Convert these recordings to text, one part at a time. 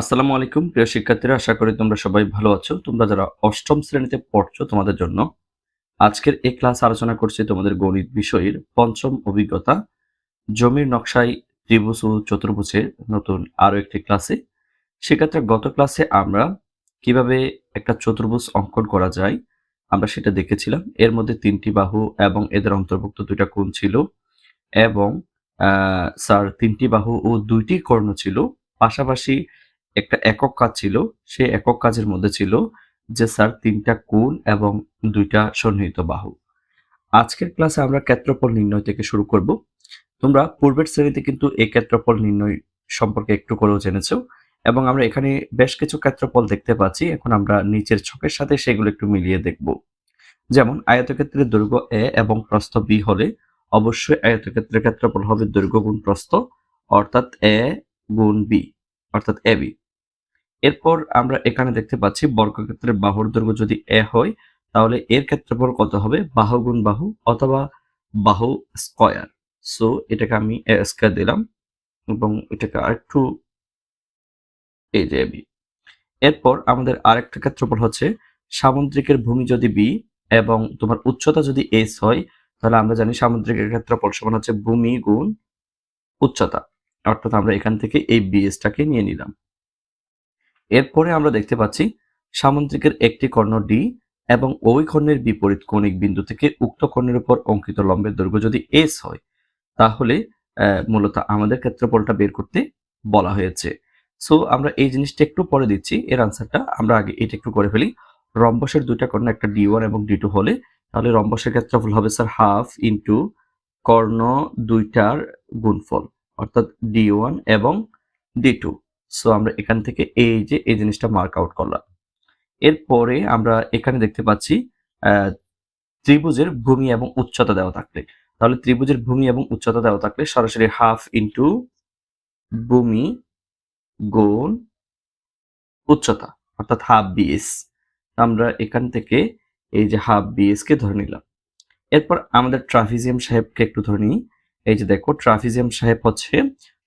আসসালামু আলাইকুম, প্রিয় শিক্ষার্থীরা, আশা করি তোমরা সবাই ভালো আছো। তোমরা যারা অষ্টম শ্রেণীতে পড়ছো তোমাদের জন্য আজকের এই ক্লাস আলোচনা করছি তোমাদের গণিত বিষয়ের পঞ্চম অভিজ্ঞতা, জমির নকশায় ত্রিভুজ ও চতুর্ভুজের নতুন আরও একটি ক্লাসে। সেক্ষেত্রে গত ক্লাসে আমরা কীভাবে একটা চতুর্ভুজ অঙ্কন করা যায় আমরা সেটা দেখেছিলাম। এর মধ্যে তিনটি বাহু এবং এদের অন্তর্ভুক্ত দুইটা কোণ ছিল এবং স্যার তিনটি বাহু ও দুইটি কর্ণ ছিল। পাশাপাশি একটা একক কাজ ছিল, সেই একক কাজের মধ্যে ছিল যে, স্যার তিনটা কোণ এবং দুইটা সন্নিহিত বাহু। আজকের ক্লাসে আমরা ক্ষেত্রফল নির্ণয় থেকে শুরু করব। তোমরা পূর্বের শ্রেণীতে কিন্তু এই ক্ষেত্রফল নির্ণয় সম্পর্কে একটু করেও জেনেছো এবং আমরা এখানে বেশ কিছু ক্ষেত্রফল দেখতে পাচ্ছি। এখন আমরা নিচের ছকের সাথে সেগুলো একটু মিলিয়ে দেখব। যেমন আয়তক্ষেত্রের দৈর্ঘ্য এ এবং প্রস্থ বি হলে অবশ্যই আয়তক্ষেত্রের ক্ষেত্রফল হবে দৈর্ঘ্য গুণ প্রস্থ অর্থাৎ এ গুণ বি, অর্থাৎ এ বি। এরপর আমরা এখানে দেখতে পাচ্ছি বর্গক্ষেত্রের বাহুর দৈর্ঘ্য যদি এ হয়, তাহলে এর ক্ষেত্রফল কত হবে? বাহু গুণ বাহু অথবা বাহু স্কয়ার। সো এটাকে আমি এ স্কয়ার দিলাম এবং এটাকে আরেকটু এই যে বি। এরপর আমাদের আরেকটা ক্ষেত্রফল হচ্ছে সামুদ্রিকের ভূমি যদি বি এবং তোমার উচ্চতা যদি এস হয়, তাহলে আমরা জানি সামুদ্রিকের ক্ষেত্রফল সমান হচ্ছে ভূমি গুণ উচ্চতা। অর্থাৎ আমরা এখান থেকে এই বিএসটাকে নিয়ে নিলাম। এরপরে আমরা দেখতে পাচ্ছি সামুদ্রিকের একটি কর্ণ ডি এবং ওই কর্ণের বিপরীত কৌণিক বিন্দু থেকে উক্ত কর্ণের উপর অঙ্কিত লম্বের দৈর্ঘ্য যদি এস হয়, তাহলে মূলত আমাদের ক্ষেত্রফলটা বের করতে বলা হয়েছে। সো আমরা এই জিনিসটা একটু পরে দিচ্ছি, এর আনসারটা আমরা আগে এটা একটু করে ফেলি। রম্বসের দুইটা কর্ণ, একটা ডি ওয়ান এবং ডি টু হলে, তাহলে রম্বসের ক্ষেত্রফল হবে স্যার হাফ ইন্টু কর্ণ দুইটার গুণফল, অর্থাৎ ডি ওয়ান এবং ডি টু সো আমরা এখান থেকে এই যে এই জিনিসটা মার্ক আউট করলাম। এরপরে আমরা এখানে দেখতে পাচ্ছি ত্রিভুজের ভূমি এবং উচ্চতা দেওয়া থাকলে। তাহলে ত্রিভুজের ভূমি এবং উচ্চতা দেওয়া থাকলে সরাসরি হাফ ইন্টু ভূমি গুণ উচ্চতা, অর্থাৎ হাফ বিএস আমরা এখান থেকে এই যে হাফ বিএস কে ধরে নিলাম। এরপর আমাদের ট্রাফিজিয়াম সাহেবকে একটু ধরে নিই। এই যে দেখো, ট্রাফিজিয়াম সাহেব হচ্ছে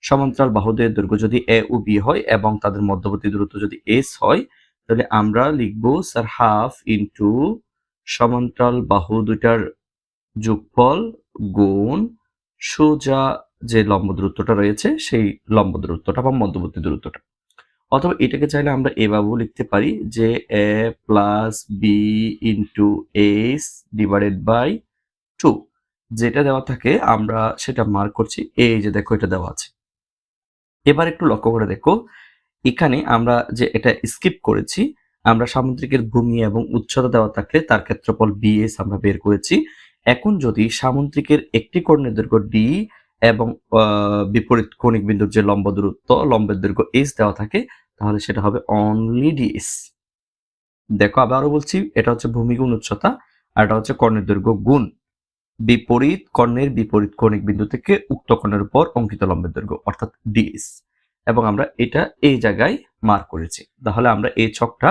সমান্তরাল বাহুদের দৈর্ঘ্য যদি এ ও বি হয় এবং তাদের মধ্যবর্তী দূরত্ব যদি এস হয়, তাহলে আমরা লিখব স্যার হাফ ইন্টু সমান্তরাল বাহু দুইটার যোগফল গুণ সোজা যে লম্ব দূরত্বটা রয়েছে, সেই লম্ব দূরত্বটা বা মধ্যবর্তী দূরত্বটা। অথবা এটাকে চাইলে আমরা এভাবেও লিখতে পারি যে A plus B into S divided by two যেটা দেওয়া থাকে, আমরা সেটা মার্ক করছি। এই যে দেখো, এটা দেওয়া আছে। এবার একটু লক্ষ্য করে দেখো, এখানে আমরা যে এটা স্কিপ করেছি, আমরা সামুদ্রিকের ভূমি এবং উচ্চতা দেওয়া থাকলে তার ক্ষেত্রফল বিএস আমরা বের করেছি। এখন যদি সামুদ্রিকের একটি কর্ণের দৈর্ঘ্য ডি এবং বিপরীত কৌণিক বিন্দুর যে লম্ব দূরত্ব, লম্বের দৈর্ঘ্য এস দেওয়া থাকে, তাহলে সেটা হবে অনলি ডিএস দেখো, আবার আবারও বলছি, এটা হচ্ছে ভূমিগুণ উচ্চতা, আর এটা হচ্ছে কর্ণের দৈর্ঘ্য গুণ। বিপরীত কর্ণের বিপরীত কৌণিক বিন্দু থেকে উক্ত কর্ণের উপর অঙ্কিত লম্বের দৈর্ঘ্য, অর্থাৎ ডিএস এবং আমরা এটা এই জায়গায় মার্ক করেছি। তাহলে আমরা এই ছকটা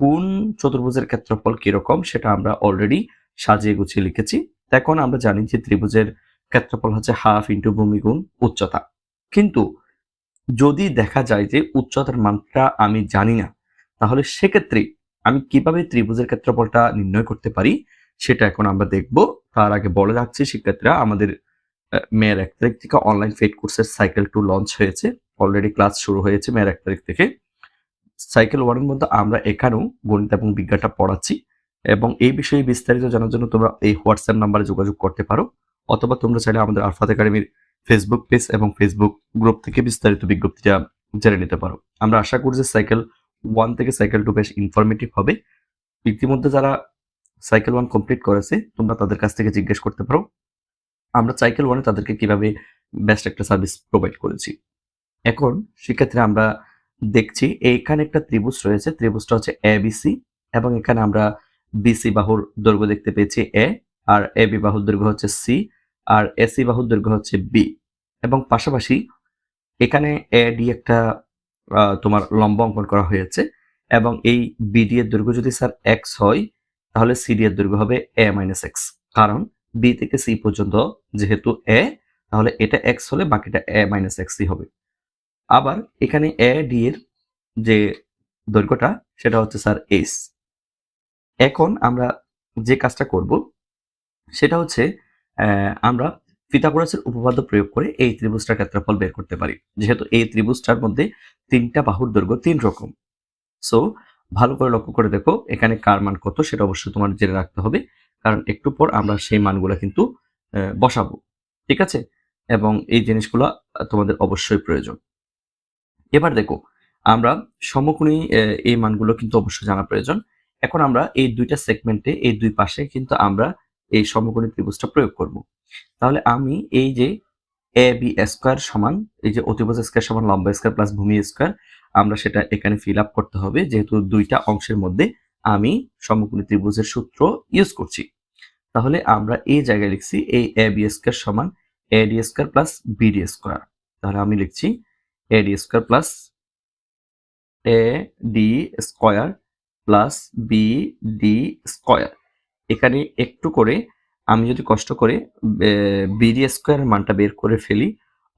কোন চতুর্ভুজের ক্ষেত্রফল কীরকম সেটা আমরা অলরেডি সাজিয়ে গুছিয়ে লিখেছি। এখন আমরা জানি যে ত্রিভুজের ক্ষেত্রফল হচ্ছে হাফ ইন্টু ভূমি গুণ উচ্চতা। কিন্তু যদি দেখা যায় যে উচ্চতার মানটা আমি জানি না, তাহলে সেক্ষেত্রে আমি কীভাবে ত্রিভুজের ক্ষেত্রফলটা নির্ণয় করতে পারি সেটা এখন আমরা দেখব। তার আগে বলে রাখছি, শিক্ষার্থীরা, আমাদের মেয়ের এক তারিখ থেকে অনলাইন ফেড কোর্সের সাইকেল টু লঞ্চ হয়েছে। অলরেডি ক্লাস শুরু হয়েছে মেয়ের এক তারিখ থেকে। সাইকেল ওয়ানের মধ্যে আমরা এখানেও গণিত এবং বিজ্ঞানটা পড়াচ্ছি এবং এই বিষয়ে বিস্তারিত জানার জন্য তোমরা এই হোয়াটসঅ্যাপ নাম্বারে যোগাযোগ করতে পারো অথবা তোমরা চাইলে আমাদের আরফাত একাডেমির ফেসবুক পেজ এবং ফেসবুক গ্রুপ থেকে বিস্তারিত বিজ্ঞপ্তিটা জেনে নিতে পারো। আমরা আশা করি যে সাইকেল ওয়ান থেকে সাইকেল টু বেশ ইনফরমেটিভ হবে। ইতিমধ্যে যারা সাইকেল ওয়ান কমপ্লিট করেছে, তোমরা তাদের কাছ থেকে জিজ্ঞেস করতে পারো। আমরা সাইকেল ওয়ানে তাদেরকে কীভাবে বেস্ট একটা সার্ভিস প্রোভাইড করেছি। এখন সেক্ষেত্রে আমরা দেখছি এইখানে একটা ত্রিভুজ রয়েছে, ত্রিভুজটা হচ্ছে এ বিসি এবং এখানে আমরা বিসি বাহুর দৈর্ঘ্য দেখতে পেয়েছি এ আর এ বি বাহুর দৈর্ঘ্য হচ্ছে সি আর এসি বাহুর দৈর্ঘ্য হচ্ছে বি এবং পাশাপাশি এখানে এ ডি একটা তোমার লম্ব অঙ্কন করা হয়েছে এবং এই বিডি এর দৈর্ঘ্য যদি স্যার এক্স হয় তাহলে সিডি এর দৈর্ঘ্য হবে এ মাইনাস এক্স কারণ বি থেকে সি পর্যন্ত যেহেতু এ তাহলে এটা এক্স হলে বাকিটা এ মাইনাস এক্সই হবে। আবার এখানে এ ডি এর যে দৈর্ঘ্যটা, সেটা হচ্ছে স্যার এস এখন আমরা যে কাজটা করব, সেটা হচ্ছে আমরা পিথাগোরাসের উপপাদ্য প্রয়োগ করে এই ত্রিভুজটার ক্ষেত্রফল বের করতে পারি। যেহেতু এই ত্রিভুজটার মধ্যে তিনটা বাহুর দৈর্ঘ্য তিন রকম। সো ভালো করে লক্ষ্য করে দেখো এখানে কার মান কত সেটা অবশ্যই তোমার জেনে রাখতে হবে। কারণ একটু পর আমরা সেই মানগুলো কিন্তু বসাবো। ঠিক আছে? এবং এই জিনিসগুলো তোমাদের অবশ্যই প্রয়োজন। এবার দেখো, আমরা সমকোণী এই মানগুলো কিন্তু অবশ্যই জানা প্রয়োজন। এখন আমরা এই দুইটা সেগমেন্টে, এই দুই পাশে কিন্তু আমরা এই সমকোণী ত্রিভুজটা প্রয়োগ করব। তাহলে আমি এই যে এ বি স্কোয়ার সমান, এই যে অতিভুজ স্কোয়ার সমান লম্বা স্কোয়ার প্লাস ভূমি স্কোয়ার আমরা সেটা এখানে ফিল আপ করতে হবে, যেহেতু দুইটা অংশের মধ্যে আমি সমকোণী ত্রিভুজের সূত্র ইউজ করছি। তাহলে আমরা এই জায়গায় লিখছি এই এ বি স্কোয়ার সমান A D square plus BD square তাহলে আমি লিখছি A D square plus A D square plus B D square এখানে একটু করে আমি যদি কষ্ট করে বিডি স্কোয়ারের মানটা বের করে ফেলি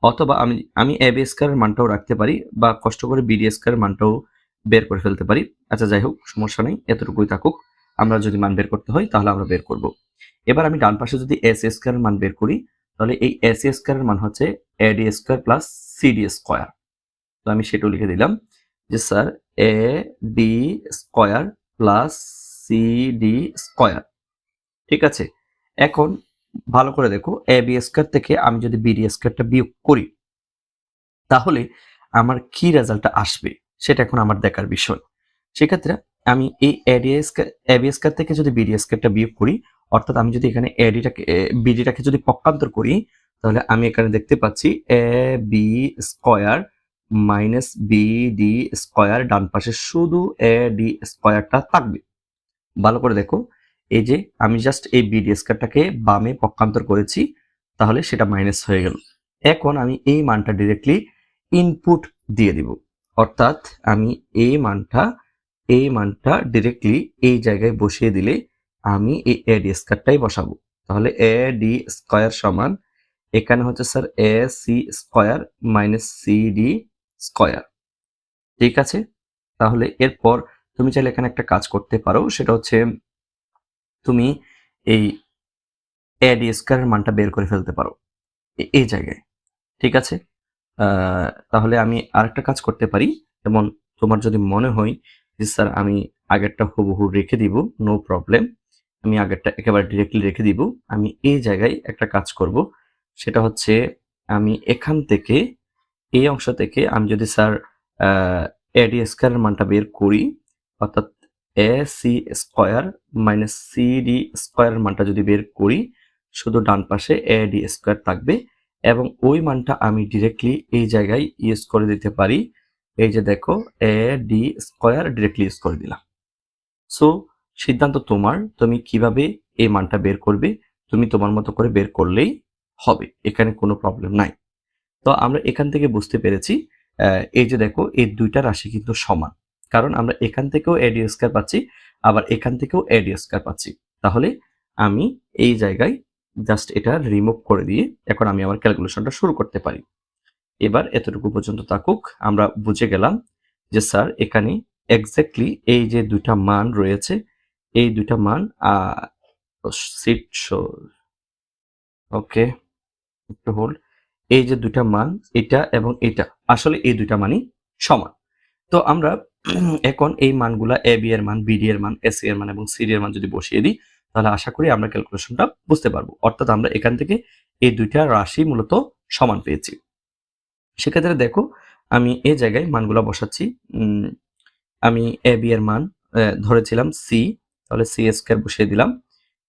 অথবা আমি আমি এ বি স্কোয়ারের মানটাও রাখতে পারি বা কষ্ট করে বিডি স্কোয়ারের মানটাও বের করে ফেলতে পারি। আচ্ছা যাই হোক, সমস্যা নেই, এতটুকুই থাকুক। আমরা যদি মান বের করতে হয়, তাহলে আমরা বের করব। এবার আমি ডান পাশে যদি এস স্কোয়ারের মান বের করি, তাহলে এই এস স্কোয়ারের মান হচ্ছে A D square plus CD square তো আমি সেটাও লিখে দিলাম যে, sir A D square plus CD square ঠিক আছে? এখন ভালো করে দেখো এ বি স্কোয়ার থেকে আমি যদি বিডি স্কোয়ারটা বিয়োগ করি, তাহলে আমার কি রেজাল্টটা আসবে? সেটা এখন আমার দেখার বিষয়। সেক্ষেত্রে আমি এই এবি স্কোয়ার থেকে যদি বিডি স্কোয়ারটা বিয়োগ করি, অর্থাৎ আমি যদি এখানে এডিটাকে বিডিটাকে যদি পক্ষান্তর করি, তাহলে আমি এখানে দেখতে পাচ্ছি A B square minus B D square ডান পাশে শুধু এ ডি স্কোয়ারটা থাকবে। ভালো করে দেখো এই যে আমি জাস্ট এই বিডি স্কোয়ারটাকে বামে পক্ষান্তর করেছি, তাহলে সেটা মাইনাস হয়ে গেল। এখন আমি এই মানটা ডিরেক্টলি ইনপুট দিয়ে দিব। অর্থাৎ আমি এই মানটা এই মানটা ডিরেক্টলি এই জায়গায় বসিয়ে দিলে আমি এই এ ডি স্কোয়ারটাই বসাবো। তাহলে এ ডি স্কোয়ার সমান, এখানে হচ্ছে sir A C square minus C D square ঠিক আছে? তাহলে এরপর তুমি চাইলে এখানে একটা কাজ করতে পারো, সেটা হচ্ছে তুমি এই এ ডি স্কোয়ারের মানটা বের করে ফেলতে পারো। এই জায়গায়। ঠিক আছে? তাহলে আমি আরেকটা কাজ করতে পারি। যেমন তোমার যদি মনে হয় যে, স্যার, আমি আগেরটা হুবহু রেখে দিব নো প্রবলেম আমি আগেরটা একেবারে ডিরেক্টলি রেখে দিব। আমি এই জায়গায় একটা কাজ করব। সেটা হচ্ছে আমি এখান থেকে, এই অংশ থেকে আমি যদি, স্যার এডি স্কোয়ারের মানটা বের করি, অর্থাৎ A C square minus C D স্কোয়ারের মানটা যদি বের করি, শুধু ডান পাশে এ ডি স্কোয়ার থাকবে এবং ওই মানটা আমি ডিরেক্টলি এই জায়গায় ইউজ করে দিতে পারি। এই যে দেখো A D square directly use করে দিলাম। সো সিদ্ধান্ত তোমার, তুমি কীভাবে এই মানটা বের করবে? তুমি তোমার মতো করে বের করলেই হবে, এখানে কোনো প্রবলেম নাই। তো আমরা এখান থেকে বুঝতে পেরেছি এই যে দেখো, এই দুইটা রাশি কিন্তু সমান। কারণ আমরা এখান থেকেও এডি স্কোয়ার পাচ্ছি, আবার এখান থেকেও এডি স্কোয়ার পাচ্ছি। তাহলে আমি এই জায়গায় জাস্ট এটা রিমুভ করে দিয়ে এখন আমি আমার ক্যালকুলেশনটা শুরু করতে পারি। এবার এতটুকু পর্যন্ত থাকুক, আমরা বুঝে গেলাম যে স্যার এখানে এক্স্যাক্টলি এই যে দুইটা মান রয়েছে, এই দুইটা মান সিট ওকে একটু হোল্ড এই যে দুইটা মান, এটা এবং এটা, আসলে এই দুইটা মানই সমান। তো আমরা এখন এই মানগুলা এ বি এর মান বিডি এর মান এসি এর মান এবং সিডি এর মান যদি বসিয়ে দিই, তাহলে আশা করি আমরা ক্যালকুলেশনটা বুঝতে পারব। অর্থাৎ আমরা এখান থেকে এই দুইটা রাশি মূলত সমান পেয়েছি। সেক্ষেত্রে দেখো, আমি এই জায়গায় মানগুলা বসাচ্ছি। আমি এ বি এর মান ধরেছিলাম সি তাহলে সি স্কোয়ার বসিয়ে দিলাম।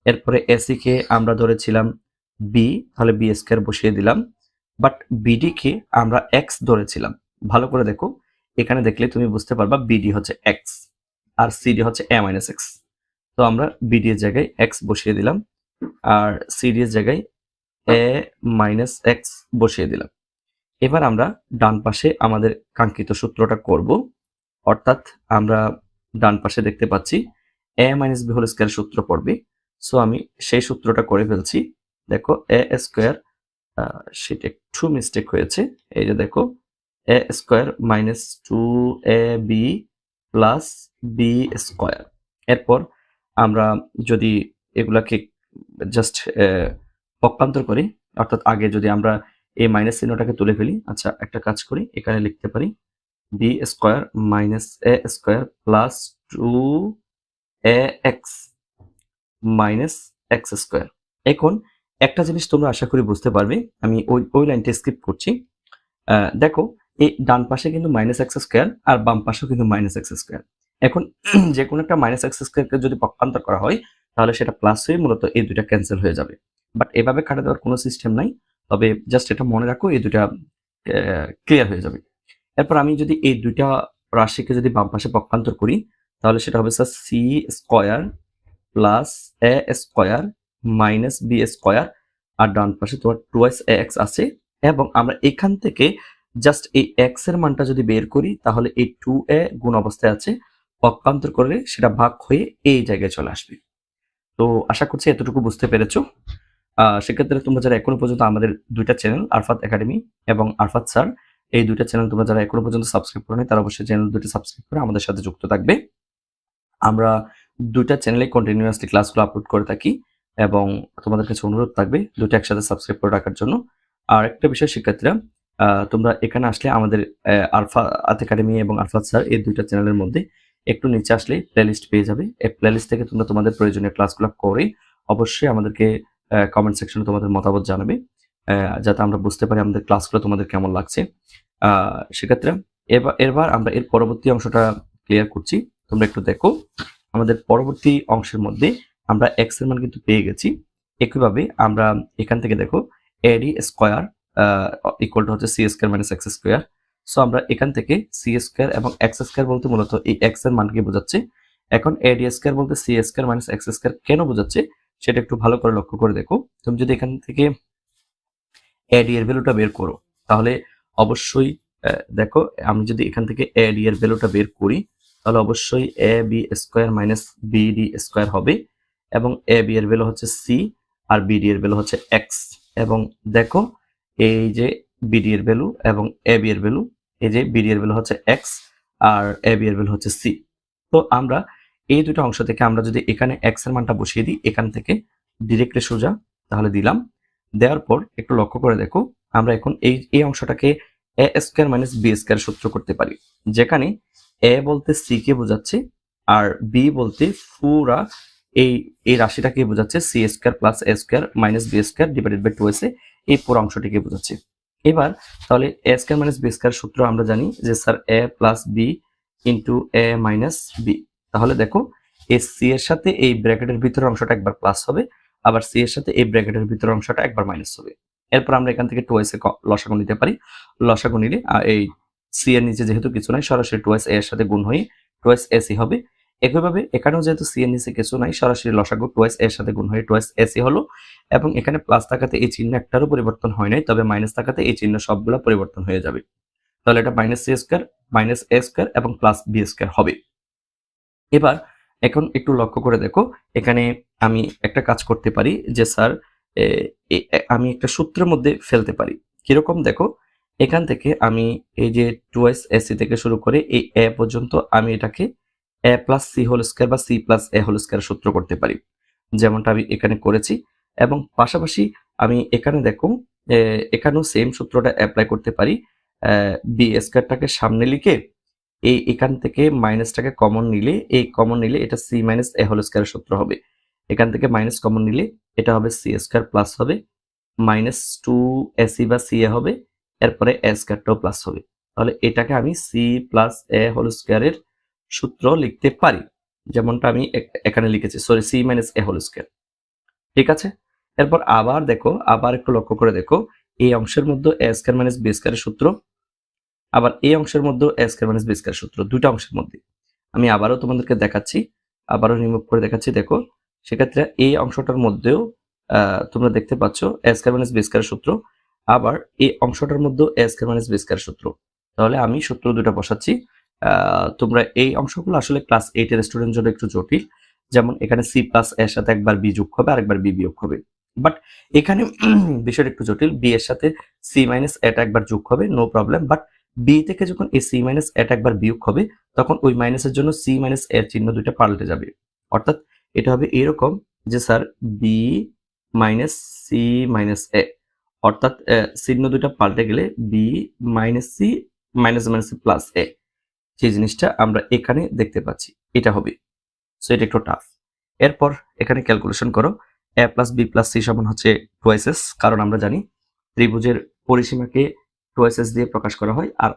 এরপরে এসি কে আমরা ধরেছিলাম বি তাহলে বি স্কোয়ার বসিয়ে দিলাম। বাট বিডি কে আমরা এক্স ধরেছিলাম। ভালো করে দেখো এখানে দেখলে তুমি বুঝতে পারবা বিডি হচ্ছে এক্স আর সিডি হচ্ছে এ মাইনাস এক্স তো আমরা বিডি এর জায়গায় এক্স বসিয়ে দিলাম আর সিডি এর জায়গায় এ মাইনাস এক্স বসিয়ে দিলাম। এবার আমরা ডান পাশে আমাদের কাঙ্ক্ষিত সূত্রটা করব। অর্থাৎ আমরা ডান পাশে দেখতে পাচ্ছি A minus B whole square সূত্র পড়বে। সো আমি সেই সূত্রটা করে ফেলছি। দেখো এ স্কোয়ার সেটা একটু মিস্টেক হয়েছে। এই যে দেখো A square minus two A B plus B square. এরপর আমরা যদি এগুলাকে জাস্ট পক্ষান্তর করি, অর্থাৎ আগে যদি আমরা এই মাইনাস চিহ্নটাকে তুলে ফেলি আচ্ছা একটা কাজ করি, এখানে লিখতে পারি B square minus A square plus two A X minus X square. এখন একটা জিনিস তোমরা আশা করি বুঝতে পারবে, আমি ওই ওই লাইনটা স্কিপ করছি। দেখো এই ডান পাশে কিন্তু মাইনাস এক্স স্কোয়ার আর বাম পাশেও কিন্তু মাইনাস এক্স স্কোয়ার এখন যে কোনো একটা মাইনাস এক্স স্কোয়ারকে যদি পক্ষান্তর করা হয়, তাহলে সেটা প্লাস হয়ে মূলত এই দুইটা ক্যান্সেল হয়ে যাবে। বাট এভাবে কাটা দেওয়ার কোনো সিস্টেম নাই। তবে জাস্ট এটা মনে রাখো, এই দুইটা ক্লিয়ার হয়ে যাবে। এরপর আমি যদি এই দুইটা রাশিকে যদি বাম পাশে পক্ষান্তর করি, তাহলে সেটা হবে sir C square plus A square minus B square আর ডান পাশে তোমার টুয়াইস এ এক্স আছে। এবং আমরা এখান থেকে জাস্ট এই এক্সের মানটা যদি বের করি, তাহলে এই টু এ গুণ অবস্থায় আছে পক্ষান্তর করলে সেটা ভাগ হয়ে এই জায়গায় চলে আসবে। তো আশা করছি এতটুকু বুঝতে পেরেছ। সেক্ষেত্রে তোমরা যারা এখনও পর্যন্ত আমাদের দুইটা চ্যানেল, আরফাত একাডেমি এবং আরফাত স্যার, এই দুইটা চ্যানেল তোমরা যারা এখনও পর্যন্ত সাবস্ক্রাইব করো তারা অবশ্যই চ্যানেল দুটো সাবস্ক্রাইব করে আমাদের সাথে যুক্ত থাকবে। আমরা দুইটা চ্যানেলে কন্টিনিউয়াসলি ক্লাসগুলো আপলোড করে থাকি এবং তোমাদের কাছে অনুরোধ থাকবে দুটো একসাথে সাবস্ক্রাইব করে রাখার জন্য। আর একটা বিষয় শিক্ষার্থীরা তোমরা এখানে আসলে আমাদের আলফা আত একাডেমি এবং আলফাত স্যার এই দুইটা চ্যানেলের মধ্যে একটু নিচে আসলে প্লেলিস্ট পেয়ে যাবে। এই প্লেলিস্ট থেকে তোমরা তোমাদের প্রয়োজনীয় ক্লাসগুলো করে অবশ্যই আমাদেরকে কমেন্ট সেকশনে তোমাদের মতামত জানাবে যাতে আমরা বুঝতে পারি আমাদের ক্লাসগুলো তোমাদের কেমন লাগছে। সেক্ষেত্রে এবার এবার আমরা এর পরবর্তী অংশটা ক্লিয়ার করছি। তোমরা একটু দেখো, আমাদের পরবর্তী অংশের মধ্যে আমরা এক্সের মান কিন্তু পেয়ে গেছি। একইভাবে আমরা এখান থেকে দেখো এডি স্কোয়ার ইকুয়াল টু হচ্ছে C square minus X square so আমরা এখান থেকে সি স্কোয়ার এবং এক্স স্কোয়ার বলতে মূলত এই এক্সের মানকে বোঝাচ্ছে। এখন এডি স্কোয়ার বলতে C square minus X square কেন বোঝাচ্ছে, সেটা একটু ভালো করে লক্ষ্য করে দেখো। তুমি যদি এখান থেকে এডি এর ভ্যালুটা বের করো, তাহলে অবশ্যই দেখো, আমি যদি এখান থেকে এডি এর ভ্যালুটা বের করি, তাহলে অবশ্যই A B square minus BD square হবে এবং এ বি এর ভ্যালু হচ্ছে সি আর বিডি এর ভ্যালু হচ্ছে এক্স এবং দেখো এই যে বিডি এর ভ্যালু এবং এ এর ভ্যালু এই যে বিডি এর ভ্যালু হচ্ছে এক্স আর এ এর ভ্যালু হচ্ছে সি তো আমরা এই দুটো অংশ থেকে আমরা যদি এখানে এক্সের মানটা বসিয়ে দিই, এখান থেকে ডিরেক্টলি সোজা তাহলে দিলাম। দেওয়ার পর একটু লক্ষ্য করে দেখো, আমরা এখন এই এই অংশটাকে A square minus B square সূত্র করতে পারি। যেখানে এ বলতে সি কে বোঝাচ্ছে আর বি বলতে পুরা এই এই রাশিটাকে বোঝাচ্ছে C square plus A square minus B square divided by two S এই পুরো অংশটিকে বোঝাচ্ছে। এবার তাহলে A square minus B square সূত্র আমরা জানি যে sir A plus B into A minus B তাহলে দেখো, এই সি এর সাথে এই ব্র্যাকেটের ভিতরের অংশটা একবার প্লাস হবে, আবার সি এর সাথে এই ব্র্যাকেটের ভিতরের অংশটা একবার মাইনাস হবে। এরপর আমরা এখান থেকে টু এস এ লসাগু নিতে পারি। লসাগু নিলে এই সি এর নিচে যেহেতু কিছু নাই, সরাসরি টু এস এর সাথে গুণ হয়ে টু এস এসি হবে। একইভাবে এখানেও যেহেতু সি কিছু নাই, সরাসরি লসাগু টু এস এর সাথে গুণ হয়ে টু এস হলো এবং এখানে প্লাস থাকাতে এই চিহ্ন একটারও পরিবর্তন হয় নাই, তবে মাইনাস থাকাতে এই চিহ্ন সবগুলো পরিবর্তন হয়ে যাবে। তাহলে এটা minus C square minus A square এবং প্লাস বি স্কোয়ার হবে। এবার এখন একটু লক্ষ্য করে দেখো, এখানে আমি একটা কাজ করতে পারি যে স্যার আমি একটা সূত্রের মধ্যে ফেলতে পারি। কীরকম দেখো, এখান থেকে আমি এই যে টুয়াইস এসি থেকে শুরু করে এই এ পর্যন্ত আমি এটাকে A plus C whole square বা C plus A whole square সূত্র করতে পারি। যেমনটা আমি এখানে করেছি এবং পাশাপাশি আমি এখানে দেখো এখানেও সেম সূত্রটা অ্যাপ্লাই করতে পারি। বি স্কোয়ারটাকে সামনে লিখে এই এখান থেকে মাইনাসটাকে কমন নিলে, এই কমন নিলে এটা C minus A whole square সূত্র হবে। এখান থেকে মাইনাস কমন নিলে এটা হবে সি স্কোয়ার প্লাস হবে মাইনাস টু এসি বা সি এ হবে, এরপরে এ স্কোয়ারটাও প্লাস হবে। তাহলে এটাকে আমি সি প্লাস এ হোল স্কোয়ারের সূত্র লিখতে পারি। যেমনটা আমি এখানে লিখেছি। Sorry C minus A whole square ঠিক আছে? এরপর আবার দেখো, আবার একটু লক্ষ্য করে দেখো। এই অংশের মধ্যে এ স্কোয়ার মাইনাস বি স্কোয়ারের সূত্র, আবার এই অংশের মধ্যে A square minus B square সূত্র, দুইটা অংশের মধ্যে। আমি আবারও তোমাদেরকে দেখাচ্ছি, আবারও রিমুভ করে দেখাচ্ছি। দেখো, সেক্ষেত্রে এই অংশটার মধ্যেও তোমরা দেখতে পাচ্ছ A square minus B square সূত্র, আবার এই অংশটার মধ্যে A square minus B square সূত্র। তাহলে আমি সূত্র দুটো বসাচ্ছি। তোমরা এই অংশগুলো আসলে ক্লাস এইট এর স্টুডেন্ট জন্য একটু জটিল। যেমন এখানে সি প্লাস এর সাথে একবার বি যোগ হবে, আরেকবার বি বিয়োগ হবে। বাট এখানে বিষয়টা একটু জটিল। বি এর সাথে সি মাইনাস এটা একবার যোগ হবে নো প্রবলেম বাট বি থেকে যখন এই সি মাইনাস এটা একবার বিয়োগ হবে, তখন ওই মাইনাসের জন্য সি মাইনাস এর চিহ্ন দুইটা পাল্টে যাবে। অর্থাৎ এটা হবে এরকম যে sir B minus C minus A অর্থাৎ চিহ্ন দুইটা পাল্টে গেলে B minus C minus minus plus A সেই জিনিসটা আমরা এখানে দেখতে পাচ্ছি। এটা হবে। সো এটা একটু টাফ এরপর এখানে ক্যালকুলেশন করো। A plus B plus C সমান হচ্ছে টুয়াইসেস কারণ আমরা জানি ত্রিভুজের পরিসীমাকে টুয়াইসেস দিয়ে প্রকাশ করা হয়, আর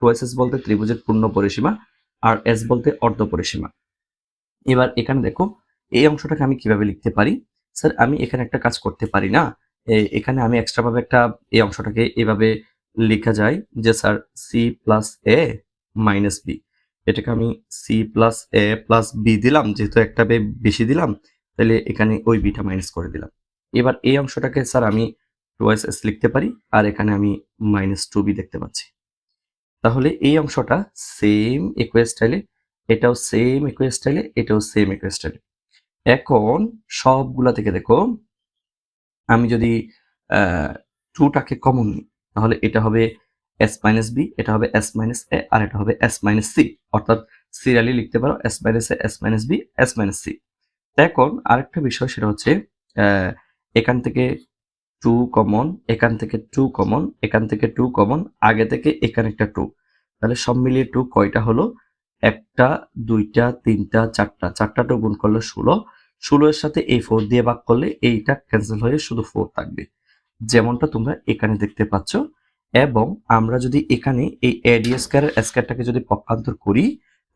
টুয়াইসেস বলতে ত্রিভুজের পূর্ণ পরিসীমা, আর এস বলতে অর্ধ পরিসীমা। এবার এখানে দেখো, এই অংশটাকে আমি কীভাবে লিখতে পারি? স্যার আমি এখানে একটা কাজ করতে পারি না। এখানে আমি এক্সট্রা ভাবে একটা এই অংশটাকে এভাবে লেখা যায় যে sir C plus A minus B এটাকে আমি C plus A plus B দিলাম, যেহেতু একটা বে বেশি দিলাম, তাহলে এখানে ওই বিটা মাইনাস করে দিলাম। এবার এই অংশটাকে স্যার আমি টুয়াইস এস লিখতে পারি, আর এখানে আমি মাইনাস টু বি দেখতে পাচ্ছি। তাহলে এই অংশটা সেম একোয়া স্টাইলে এটাও সেম একোয়া স্টাইলে এটাও সেম একোয়া স্টাইলে এখন সবগুলা থেকে দেখো, আমি যদি টুটাকে কমন নিই, তাহলে এটা হবে এস মাইনাস বি এটা হবে এস মাইনাস এ আর এটা হবে এস মাইনাস সি অর্থাৎ সিরিয়ালি লিখতে পারো S minus A S minus B S minus C এখন আরেকটা বিষয়, সেটা হচ্ছে এখান থেকে টু কমন এখান থেকে টু কমন এখান থেকে টু কমন আগে থেকে এখানে একটা টু তাহলে সব মিলিয়ে টু কয়টা হলো? একটা, দুইটা, তিনটা, চারটা। চারটা টু গুণ করলে ষোলো। ষোলো এর সাথে এই ফোর দিয়ে ভাগ করলে এইটা ক্যান্সেল হয়ে শুধু ফোর থাকবে। যেমনটা তোমরা এখানে দেখতে পাচ্ছ এবং আমরা যদি এখানে এই এডি স্কয়ারের স্কয়ারটাকে যদি পক্ষান্তর করি,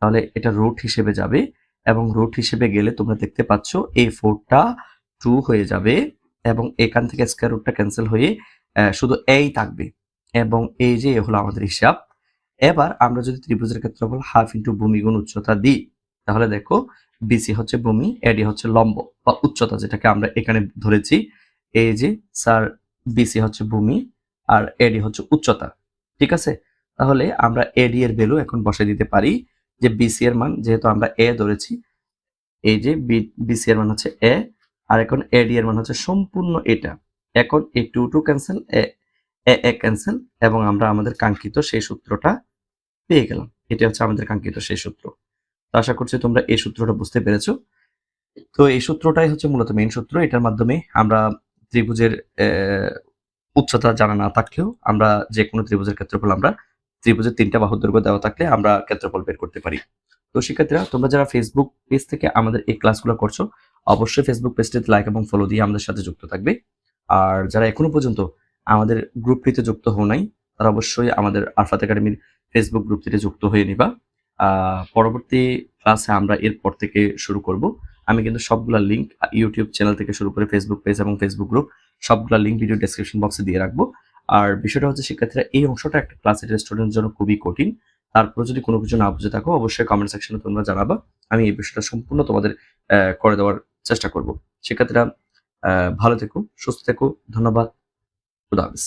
তাহলে এটা রুট হিসেবে যাবে এবং রুট হিসেবে গেলে তোমরা দেখতে পাচ্ছ এই ফোরটা টু হয়ে যাবে এবং এখান থেকে স্কয়ার রুটটা ক্যান্সেল হয়ে শুধু এই থাকবে এবং এই যে হলো আমাদের হিসাব। এবার আমরা যদি ত্রিভুজের ক্ষেত্রফল হাফ ইন্টু ভূমি গুণ উচ্চতা দিই, তাহলে দেখো বিসি হচ্ছে ভূমি এডি হচ্ছে লম্ব বা উচ্চতা যেটাকে আমরা এখানে ধরেছি। এই যে স্যার বিসি হচ্ছে ভূমি আর এডি হচ্ছে উচ্চতা, ঠিক আছে? তাহলে আমরা এডি এর ভ্যালু এখন বসে দিতে পারি যে বিসি এর মান, যেহেতু আমরা এ ধরেছি, এই যে বিসি এর মান হচ্ছে এ আর এখন এডি এর মান হচ্ছে সম্পূর্ণ এটা। এখন এই two two cancel A A cancel এবং আমরা আমাদের কাঙ্ক্ষিত সেই সূত্রটা পেয়ে গেলাম। এটা হচ্ছে আমাদের কাঙ্ক্ষিত সেই সূত্র। তো আশা করছি তোমরা এই সূত্রটা বুঝতে পেরেছ। তো এই সূত্রটাই হচ্ছে মূলত মেইন সূত্র। এটার মাধ্যমে আমরা ত্রিভুজের উচ্চতা জানা না থাকলেও আমরা যে কোনো ত্রিভুজের ক্ষেত্রফল আমরা ত্রিভুজের তিনটা বাহুর দৈর্ঘ্য দেওয়া থাকলে আমরা ক্ষেত্রফল বের করতে পারি। তো শিক্ষার্থীরা, তোমরা যারা ফেসবুক পেজ থেকে আমাদের এই ক্লাসগুলো করছ, অবশ্যই ফেসবুক পেজটিতে লাইক এবং ফলো দিয়ে আমাদের সাথে যুক্ত থাকবে। আর যারা এখনও পর্যন্ত আমাদের গ্রুপটিতে যুক্ত হও নাই, তারা অবশ্যই আমাদের আরফাত একাডেমির ফেসবুক গ্রুপটিতে যুক্ত হয়ে নিবা। পরবর্তী ক্লাসে আমরা এরপর থেকে শুরু করব। আমি কিন্তু সবগুলা লিঙ্ক ইউটিউব চ্যানেল থেকে শুরু করে ফেসবুক পেজ এবং ফেসবুক গ্রুপ সবগুলা লিঙ্ক ভিডিও ডেসক্রিপশন বক্সে দিয়ে রাখব। আর বিষয়টা হচ্ছে শিক্ষার্থীরা এই অংশটা একটা ক্লাসের স্টুডেন্টের জন্য খুবই কঠিন। তারপরে যদি কোনো কিছু না বুঝে থাকো, অবশ্যই কমেন্ট সেকশনে তোমরা জানাবা। আমি এই বিষয়টা সম্পূর্ণ তোমাদের করে দেওয়ার চেষ্টা করব। শিক্ষার্থীরা ভালো থেকো, সুস্থ থেকো, ধন্যবাদ, খুদা হাফিজ।